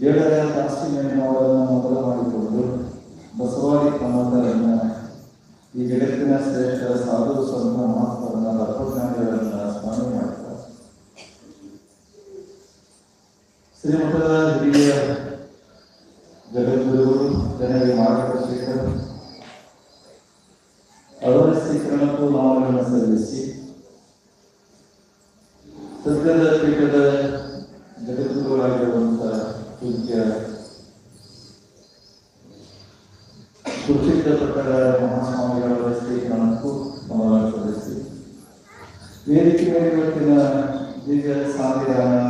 ದೇವರ ಅವರನ್ನು ಮೊದಲು ಮಾಡಿಕೊಂಡು ಬಸವಾದಿ ಕ್ರಮಗಳನ್ನು ಈ ಜಗತ್ತಿನ ಶ್ರೇಷ್ಠ ಸಾಧು ಸಂತ ಮಹಾತ್ಮರನ್ನ ತತ್ವಜ್ಞಾನಿಗಳನ್ನ ಸ್ಮರಣೆ ಮಾಡ್ತಾರೆ. ಶ್ರೀಮಠದ ಹಿರಿಯ ಜಗದ್ಗುರು ಜನರಿಗೆ ಮಾರ್ಗದರ್ಶಕರು ಅವರ ಸ್ವೀಕರಣಕ್ಕೂ ನಾಮಗಳನ್ನು ಸಲ್ಲಿಸಿ ಸದ್ಯದ ಪೀಠದ ಜಗದ್ಗುರುಗಳಾಗಿರುವಂತಹ పూజ్య సుచిత్ర ప్రಕಾರ మహాస్వామి గారు వస్తే మనకు సమావేశం వేదిక మీద పెట్టిన దివ్య సాంతిదానం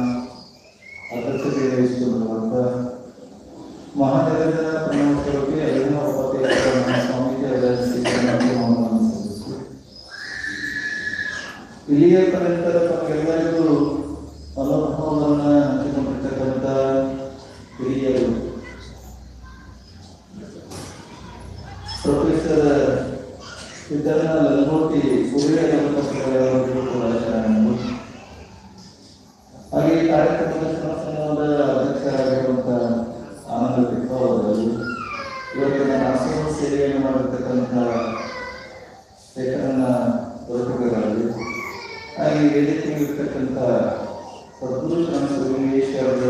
ಸದ್ಗುರು ಶ್ರೀನಿವೇಶ್ವರದ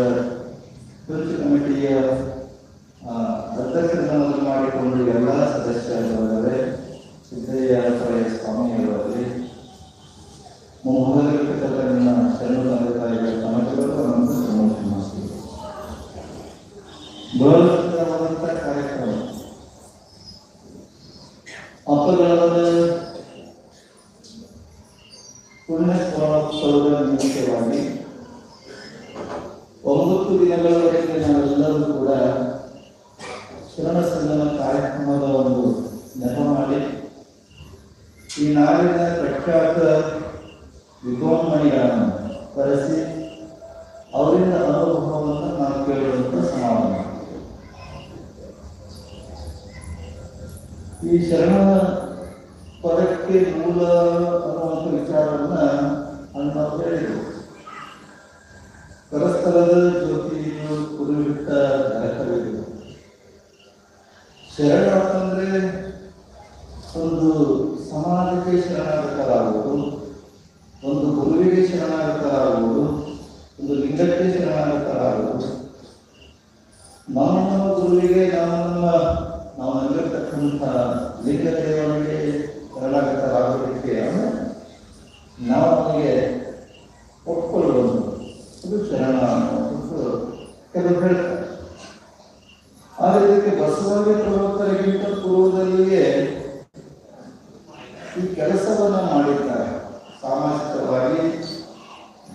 ತುರ್ತು ಕಮಿಟಿಯ ಅಧ್ಯಕ್ಷರನ್ನು ಮಾಡಿಕೊಂಡು ಎಲ್ಲ ಸದಸ್ಯರವರೇ ಸಿದ್ದಯ್ಯ ಪರಯ ಸ್ಮರಣೋತ್ಸವದ ನಿಮಿತ್ತವಾಗಿ ಒಂಬತ್ತು ದಿನಗಳವರೆಗೆ ನಾವೆಲ್ಲರೂ ಕೂಡ ಶರಣ ಸಂಗಮ ಕಾರ್ಯಕ್ರಮದ ಒಂದು ನೆಪ ಮಾಡಿ ಈ ನಾಡಿನ ಪ್ರಖ್ಯಾತ ವಿದ್ವಾಂಗಣಿಗಳನ್ನು ಕರೆಸಿ ಅವರಿಂದ ಅನುಭವವನ್ನು ನಾವು ಕೇಳುವಂತ ಸಮಾಧಾನ ಈ ಶರಣ ಪದಕ್ಕೆ ಮೂಲ ಅನ್ನುವಂಥ ವಿಚಾರವನ್ನ ಅಣ್ಣವರು ಹೇಳಿದರು ಪರಸ್ಪರದ ಜ್ಯೋತಿಯು ಕುರುಬಿಟ್ಟ ನರಕವಿದೆ. ಶರಣ ಅಂತಂದ್ರೆ ಒಂದು ಸಮಾಜಕ್ಕೆ ಶರಣಾಗತರಾಗುವುದು ಒಂದು ಗುರುವಿಗೆ ಶರಣಾಗತರಾಗುವುದು ಒಂದು ಲಿಂಗಕ್ಕೆ ಶರಣಾಗತರಾಗುವುದು ನಮ್ಮ ನಮ್ಮ ಗುರುವಿಗೆ ನಮ್ಮ ನಮ್ಮ ನಾವು ನಂಬಿರ್ತಕ್ಕಂಥ ಲಿಂಗ ದೇವರಿಗೆ ಶರಣಾಗತರಾಗೋದಕ್ಕೆ ಅಂದ್ರೆ ನಾವು ಅವನಿಗೆ ಒಪ್ಕೊಳ್ಳುವುದು ಅದು ಶರಣ ಅನ್ನೋದು ಕೆಲವರು ಹೇಳ್ತಾರೆ. ಆದರೆ ಇದಕ್ಕೆ ಬಸವಣ್ಣ ಪ್ರವರ್ತರಿಗಿಂತ ಪೂರ್ವದಲ್ಲಿಯೇ ಈ ಕೆಲಸವನ್ನ ಮಾಡಿದ್ದಾರೆ. ಸಾಮಾಜಿಕವಾಗಿ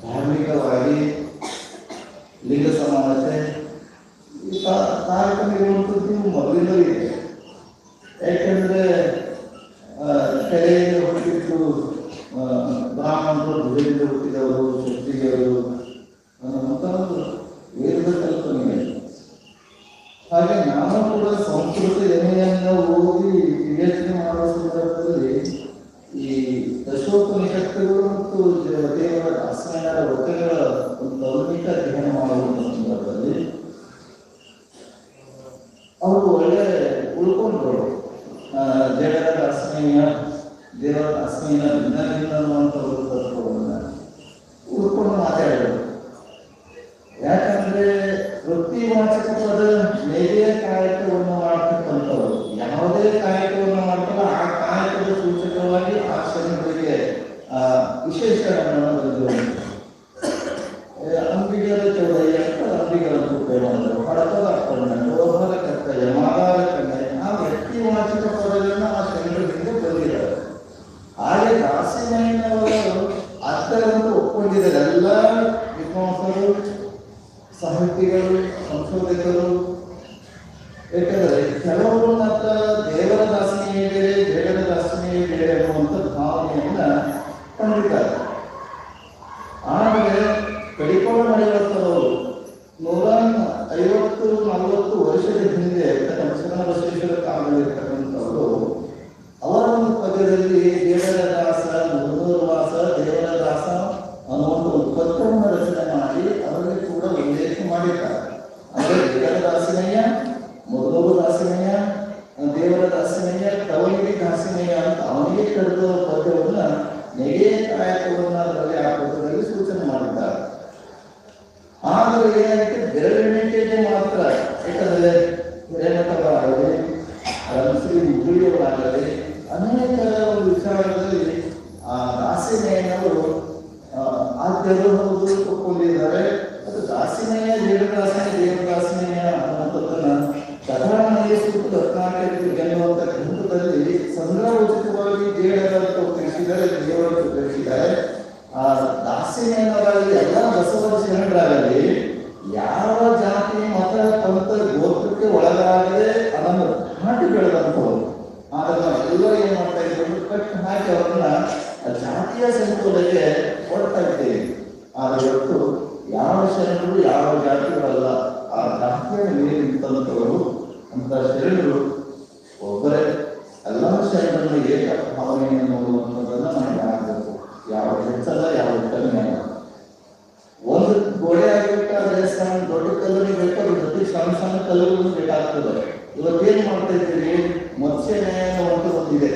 ಧಾರ್ಮಿಕವಾಗಿ ಲಿಂಗ ಸಮಾನತೆ ಈ ತಾ- ತಾರತಮ್ಯ ಇರುವಂಥದ್ದು ಮೊದಲಿಂದಲೂ ಇದೆ. ಯಾಕೆಂದ್ರೆ ಆ, ಕೆರೆಯಿಂದ ಹುಟ್ಟಿದ್ದು ಬ್ರಾಹ್ಮಣರು ಧ್ವಜದಿಂದ ಹುಟ್ಟಿದವರು ಕ್ಷತ್ರಿಯರು ಅನ್ನುವಂಥದ್ದು ವೇದ ಕಲ್ಪನೆ ಹಾಗೆ ನಾನು ಕೂಡ ಸಂಸ್ಕೃತ ಎನೆಯನ್ನು ಓದಿ ವಿವೇಚನೆ ಮಾಡುವ ಸಂದರ್ಭದಲ್ಲಿ ಈ ದಶೋಪನಿಷತ್ತುಗಳು ಮತ್ತು ದೇವರ ದಾಸನಾಯರ ವಚನಗಳ ಒಂದು ಲೌಕಿಕ ಅಧ್ಯಯನ ಮಾಡುವಂಥ ಸಂದರ್ಭದಲ್ಲಿ ಅವರು ಒಳ್ಳೆ ಉಳ್ಕೊಂಡ್ರು. ಜಡರ ದಾಸನೀಯ ದೇವರ ಅಸ್ಮಿನ ಭಿನ್ನಭಿನ್ನ ಅಂತ ಹೋಗೋದಲ್ಲ ಉಳ್ಕೊಂಡು ಮಾತಾಡೋದು ಯಾಕಂದ್ರೆ ವೃತ್ತಿ ವಾಚಕ ಪದ ಬೇರೆ ಕಾಯಕವನ್ನು ಮಾಡ್ತಕ್ಕಂಥವ್ರು ಯಾವುದೇ ಕಾಯಕವನ್ನು ಮಾಡ್ತಾರೋ ಆ ಕಾಯಕದ ಸೂಚಕವಾಗಿ ಆ ಶ್ರಮಗಳಿಗೆ ವಿಶೇಷ ನರಸಿಂಹಯ್ಯನವರು ಹತ್ತರಂದು ಒಪ್ಕೊಂಡಿದ್ದಾರೆ ಎಲ್ಲ ವಿದ್ವಾಂಸರು ಸಾಹಿತಿಗಳು ಸಂಶೋಧಕರು ಮುಗುಳಿಯವರಾಗಲಿ ಅನೇಕ ಒಂದು ವಿಚಾರಗಳಲ್ಲಿ ಆ ದಾಸಿನೇಯನವರು ಆದ್ಯರು ಹೌದು ಒಪ್ಪಿಕೊಂಡಿದ್ದಾರೆ ಅದು ದಾಸಿನೇಯ, ದೇವದಾಸನೆ, ದೇವದಾಸಿನೇಯ ಅನ್ನೋದನ್ನ ಕಥಾನಯ ಸೂತ್ರ ಕರ್ನಾಟಕ ಎನ್ನುವಂತ ಗ್ರಂಥದಲ್ಲಿ ಸಂಗ್ರಹೋಚಿತವಾಗಿ ದೇವರಂತ ತಿಳಿಸಿದ್ದಾರೆ ದೇವರಂತ ತಿಳಿಸಿದ್ದಾರೆ ಆ ದಾಸಿನೇಯನವರಾಗಿ ಎಲ್ಲ ಬಸವ ಶರಣರಾಗಲಿ ಯಾವ ಜಾತಿ, ಮತ, ಪಂಥ, ಗೋತ್ರಕ್ಕೆ ಒಳಗಾಗದೆ ಅದನ್ನು ಹಾಕಿ ಬೆಳೆದಂಥವ್ರು ಅದನ್ನ ಎಲ್ಲ ಏನ್ ಮಾಡ್ತಾ ಇದ್ರು ಕಟ್ಟು ಹಾಕಿ ಅವ್ರನ್ನ ಆ ಜಾತಿಯ ಸಂಕುಲಕ್ಕೆ ಕೊಡ್ತಾ ಇದ್ದೇವೆ. ಆದರೆ ಇವತ್ತು ಯಾವ ಶರಣರು ಯಾವ ಜಾತಿಗಳಲ್ಲ, ಆ ಜಾತಿಯ ಮೇಲೆ ನಿಂತಂತವರು ಅಂತ ಶರಣರು ಒಬ್ಬರೇ. ಎಲ್ಲ ಶರಣರನ್ನು ಏಕ ಭಾವನೆಯನ್ನು ನೋಡುವಂಥದ್ದನ್ನ ನಾವು ಮಾಡಬೇಕು ಯಾವ ಹೆಚ್ಚಲ್ಲ ಯಾವ ಕಡಿಮೆ ಒಂದು ಗೋಡೆ ಆಗಿಬಿಟ್ಟು ಆ ದೇವಸ್ಥಾನ ದೊಡ್ಡ ಕಲ್ಲರಿ ಬೇಕಾದ್ರೆ ಜೊತೆ ಸಣ್ಣ ಸಣ್ಣ ಕಲ್ಲುಗಳು ಬೇಕಾಗ್ತದೆ. ಇವತ್ತೇನು ಮಾಡ್ತಾ ಇದ್ದೀವಿ ಮತ್ಸ್ಯ ನ್ಯಾಯ ಅಂತ ಒಂದಿದೆ.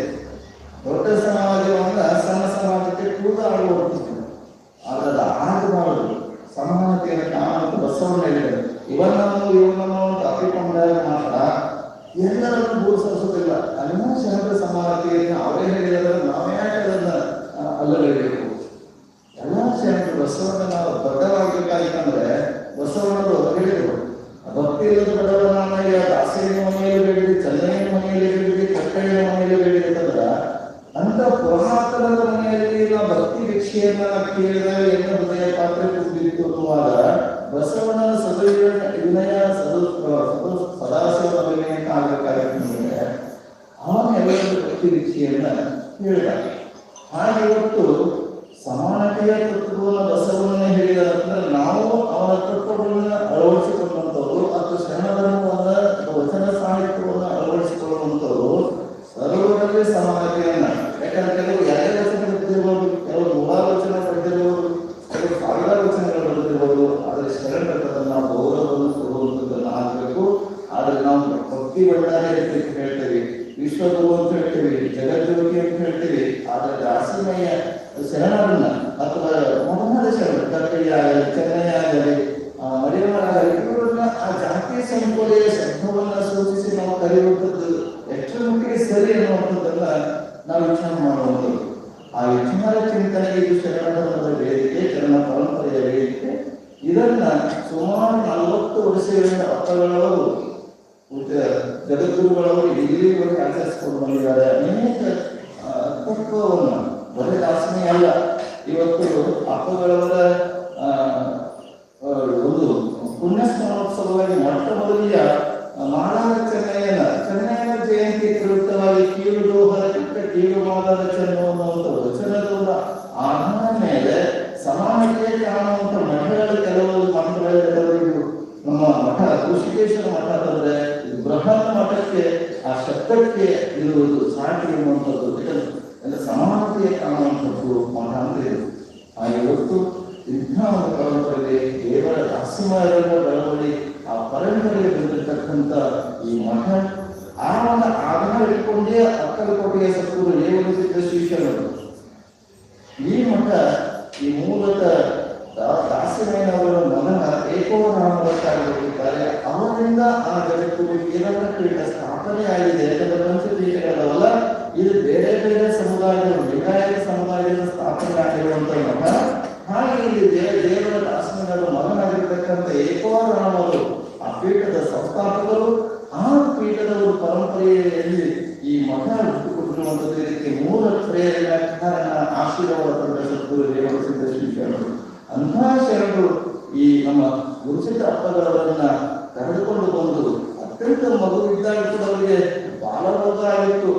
ದೊಡ್ಡ ಸಮಾಜ ಸಮಾಜಕ್ಕೆ ಕೂಡ ಆಡುವಂಥದ್ದು ಆದ್ರೆ ಅದು ಆಗಬಾರದು ಸಮಾನತೆಯನ್ನು ಕಾಣುವಂತ ಬಸವಣ್ಣ ಹೇಳಿದರು. ಇವನನ್ನು ಇವನನ್ನು ಅಂತ ಅಪ್ಪಿಕೊಂಡಾಗ ಮಾತ್ರ ಎಲ್ಲರನ್ನು ದೂರಿಸೋದಿಲ್ಲ ಅನ್ನ ಶರಣರ ಸಮಾನತೆಯನ್ನು ಅವರೇ ಹೇಳಿದರೆ, ನಾವೇ ಯಾಕೆ ಅದನ್ನ ತತ್ವಗಳನ್ನ ಬಲವಡೆ ದೇವರ ದಾಸಿಮಾರನ್ನ ಬೆಳವಳಿ ಆ ಪರಂಪರೆಗೆ ಬಂದಿರತಕ್ಕಂಥ ಈ ಮಠ ಆವನ ಆಧಾರ ಇಟ್ಕೊಂಡೇ ಅಕ್ಕಲಕೋಟೆಯ ಸತ್ತೂರು ರೇವಣಸಿದ್ದ ಶ್ರೀಶರಣರು ಈ ಮಠ ಈ ಮೂಲತಃ ದಾ- ದಾಸಿಮಯ್ಯನವರ ಮಗನ ಏಕೋನಾಮವತ್ತಾಗಿರುತ್ತಾರೆ ಅವರಿಂದ ಆ ಜಗತ್ತು ಏನನ್ನ ಪೀಠ ಸ್ಥಾಪನೆ ಆಗಿದೆ ಪಂಚಪೀಠಗಳಲ್ಲ ಇದು ಬೇರೆ ಬೇರೆ ಸಮುದಾಯಗಳು ಲಿಂಗಾಯತ ಸಮುದಾಯದ ಸ್ಥಾಪನೆ ಆಗಿರುವಂತ ಮಠ. ಹಾಗೆ ಇಲ್ಲಿ ದೇವರ ದಾಸನಗಳ ಮಗನಾಗಿರ್ತಕ್ಕಂಥ ಏಕೋರಾಮರು ಆ ಪೀಠದ ಸಂಸ್ಥಾಪಕರು, ಆ ಪೀಠದ ಒಂದು ಪರಂಪರೆಯಲ್ಲಿ ಈ ಮಠ ಹುಟ್ಟುಕೊಟ್ಟಿರುವಂತದ್ದು ಇದಕ್ಕೆ ಮೂಲ ಪ್ರೇರಣೆ, ಕಾರಣ, ಆಶೀರ್ವಾದ ಪಡೆದ ಸದ್ಗುರು ರೇವಣಸಿದ್ದ ಶ್ರೀ ಶರಣರು. ಅಂತಹ ಶರಣರು ಈ ನಮ್ಮ ಗುರುಸಿದ್ಧ ಅಪ್ಪಗಳವರನ್ನ ಕರೆದುಕೊಂಡು ಬಂದು ಅತ್ಯಂತ ಮಗು ಕೂಡ ಅವರಿಗೆ ಬಾಲರೋಗ ಆಗಿತ್ತು.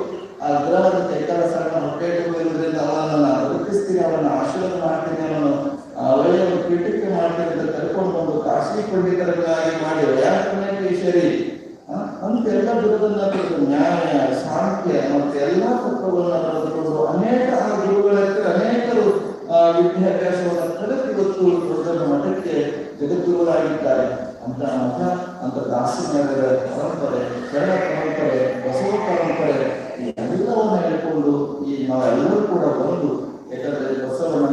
ಆ ಗ್ರಹದ ಕೈಕಾಲ ಸಣ್ಣ ಹೊಟ್ಟೆ ಇರುವುದರಿಂದ ಬದುಕಿಸ್ತೀನಿ ಅವನ ಆಶೀರ್ವಾದ ಮಾಡ್ತೀನಿ ಅವನು ಒಳ್ಳೆಯ ಒಂದು ಪೀಠಕ್ಕೆ ಮಾಡ್ತೀನಿ ಅಂತ ಕರ್ಕೊಂಡು ಬಂದು ಖಾಸಗಿ ಪಂಡಿತರನ್ನಾಗಿ ಮಾಡಿ ವ್ಯಾಕರಣೇಶ್ವರಿ ಅಂತೆಲ್ಲ ಬಿರುದನ್ನ ಪಡೆದು ನ್ಯಾಯ ಸಾಂಖ್ಯ ಮತ್ತೆ ಎಲ್ಲ ತತ್ವಗಳನ್ನ ಪಡೆದುಕೊಂಡು ಅನೇಕ ಆ ಗುರುಗಳ ಹತ್ರ ಅನೇಕರು ವಿದ್ಯಾಭ್ಯಾಸವನ್ನು ಕಲಿತು ಇವತ್ತು ದೊಡ್ಡ ಮಠಕ್ಕೆ ಜಗದ್ಗುರುಗಳಾಗಿದ್ದಾರೆ. ಅಂತ ಮಠ, ಅಂತ ದಾಸಿನಗರ ಪರಂಪರೆ ಶರಣ ಪರಂಪರೆ, ಬಸವ ಪರಂಪರೆ ಎಲ್ಲವನ್ನ ಹೇಳ್ಕೊಂಡು ಈ ನಾವೆಲ್ಲರೂ ಕೂಡ ಬಂದು ಯಾಕಂದ್ರೆ ಬಸವಣ್ಣನವರು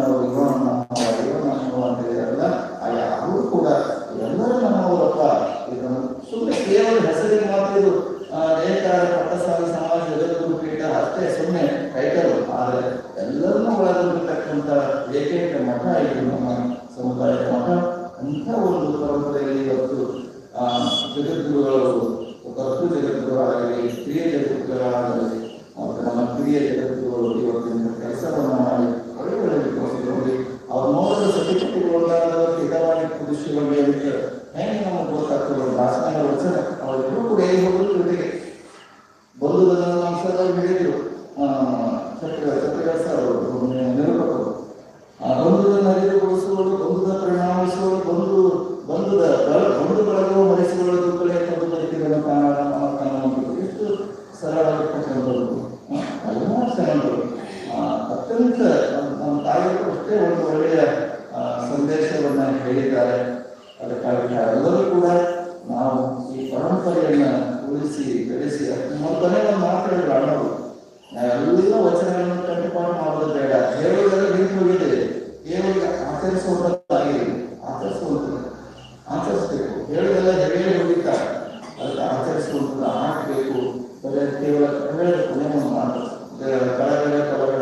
ಅತ್ಯಂತ ನಮ್ಮ ತಾಯಿ ಅಷ್ಟೇ ಒಂದು ಒಳ್ಳೆಯ ಸಂದೇಶವನ್ನು ಹೇಳಿದ್ದಾರೆ. ಅದಕ್ಕಾಗಿ ಎಲ್ಲರೂ ಕೂಡ ನಾವು ಈ ಪರಂಪರೆಯನ್ನು ಉಳಿಸಿ, ಬೆಳೆಸಿ ಮೊದಲನೇ ಒಂದು ಮಾತು ಅಣ್ಣವರು ಎಲ್ಲ ವಚನಗಳನ್ನು ಕಂಡುಕೊಂಡು ಮಾಡೋದು ಬೇಡ. ಹೇಳುವುದೆಲ್ಲ ಹಿಂದೆ ಹೋಗಿದೆ. ಕೇವಲ ಆಚರಿಸುವಂತದ್ದಾಗಿದೆ. ಆಚರಿಸುವಂತ ಆಚರಿಸಬೇಕು. ಹೇಳುವುದೆಲ್ಲ ಹೇಳಿ ಹೋಗಿದ್ದಾರೆ ಅದಕ್ಕೆ ಆಚರಿಸುವಂತ ಹಾಕಬೇಕು ಕೇವಲ ಕನ್ನಡ ಮಾತು. ಮಾಡಬೇಕು ಕೆಳಗಡೆ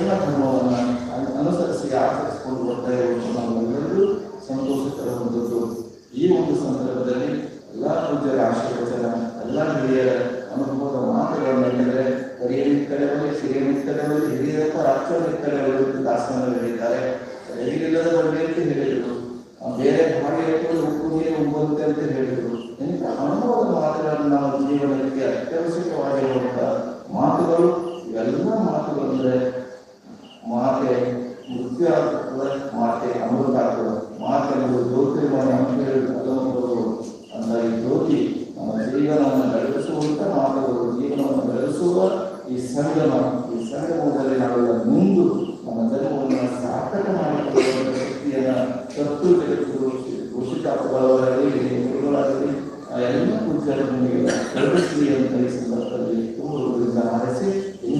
Ima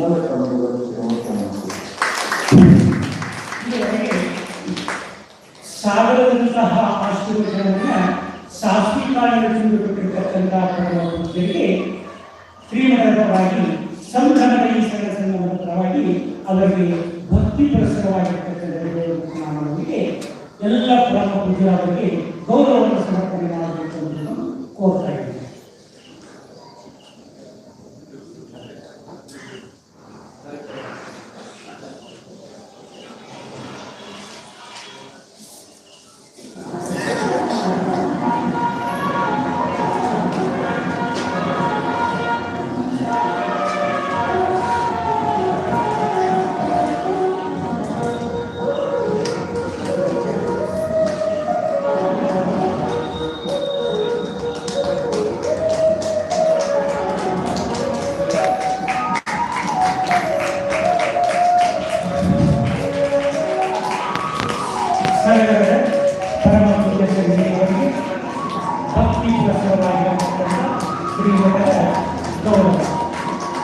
ಎಲ್ಲರ ಕ್ರಮಗಳನ್ನು ತೆಗೆದುಕೊಂಡು ಸಾಗರದಂತಹ ಆಶೀರ್ವಚನವನ್ನು ಸಾಸ್ವಿ ಕಾಳಿಗೆ ತುಂಬಿಕೊಟ್ಟಿರ್ತಕ್ಕಂಥ ಜೊತೆಗೆ ಶ್ರೀಮಠಪರವಾಗಿ ಭಕ್ತಿ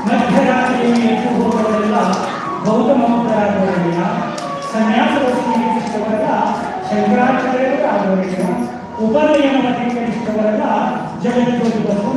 ಮಧ್ಯರಾತ್ರಿ ಎದ್ದು ಹೋಗುವವರೆಲ್ಲ ಬೌದ್ಧ ಮಹೋದರಾದವರಿಲ್ಲ ಸನ್ಯಾಸವಸ್ತಿಗೆ ಸಿಕ್ಕವರೆಲ್ಲ ಶಂಕರಾಚಾರ್ಯರು ಆದವರಿಲ್ಲ ಉಪನಯನವನ್ನು ಸ್ವೀಕರಿಸಿದವರೆಲ್ಲ ಜಗದ್ಗುರು